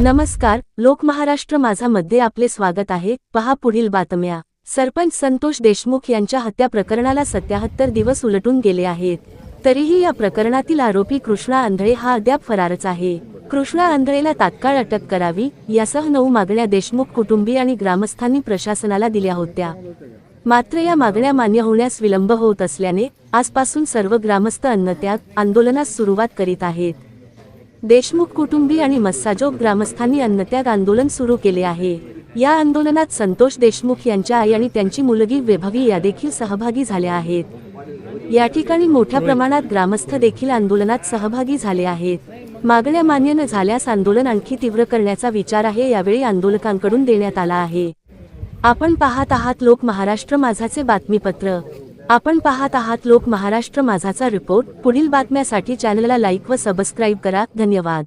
नमस्कार लोक महाराष्ट्र माझा मध्ये आपले स्वागत आहे. पहा पुढील बातम्या. सरपंच संतोष देशमुख यांच्या हत्या प्रकरणाला सत्याहत्तर दिवस उलटून गेले आहेत. तरीही या प्रकरणातील आरोपी कृष्णा आंधळे हा अद्याप फरारच आहे. कृष्णा आंधळेला तात्काळ अटक करावी यासह नऊ मागण्या देशमुख कुटुंबी आणि ग्रामस्थांनी प्रशासनाला दिल्या होत्या. मात्र या मागण्या मान्य होण्यास विलंब होत असल्याने आजपासून सर्व ग्रामस्थ अन्नत्याग आंदोलनास सुरुवात करीत आहेत. देशमुख कुटुंबी आणि मस्साजोग ग्रामस्थांनी अन्नत्याग आंदोलन सुरू केले आहे. या आंदोलनात संतोष देशमुख यांच्या आई आणि त्यांची मुलगी वैभवी या देखील सहभागी झाल्या आहेत. या ठिकाणी मोठ्या प्रमाणात ग्रामस्थ देखील आंदोलनात सहभागी झाले आहेत. मागण्या मान्य न झाल्यास आंदोलन आणखी तीव्र करण्याचा विचार आहे यावेळी आंदोलकांकडून देण्यात आला आहे. आपण पाहत आहात लोक महाराष्ट्र माझाचे बातमीपत्र. आपण पाहत आहात लोक महाराष्ट्र माझाचा रिपोर्ट. पुढील बातम्यासाठी चॅनलला लाईक व सबस्क्राईब करा. धन्यवाद.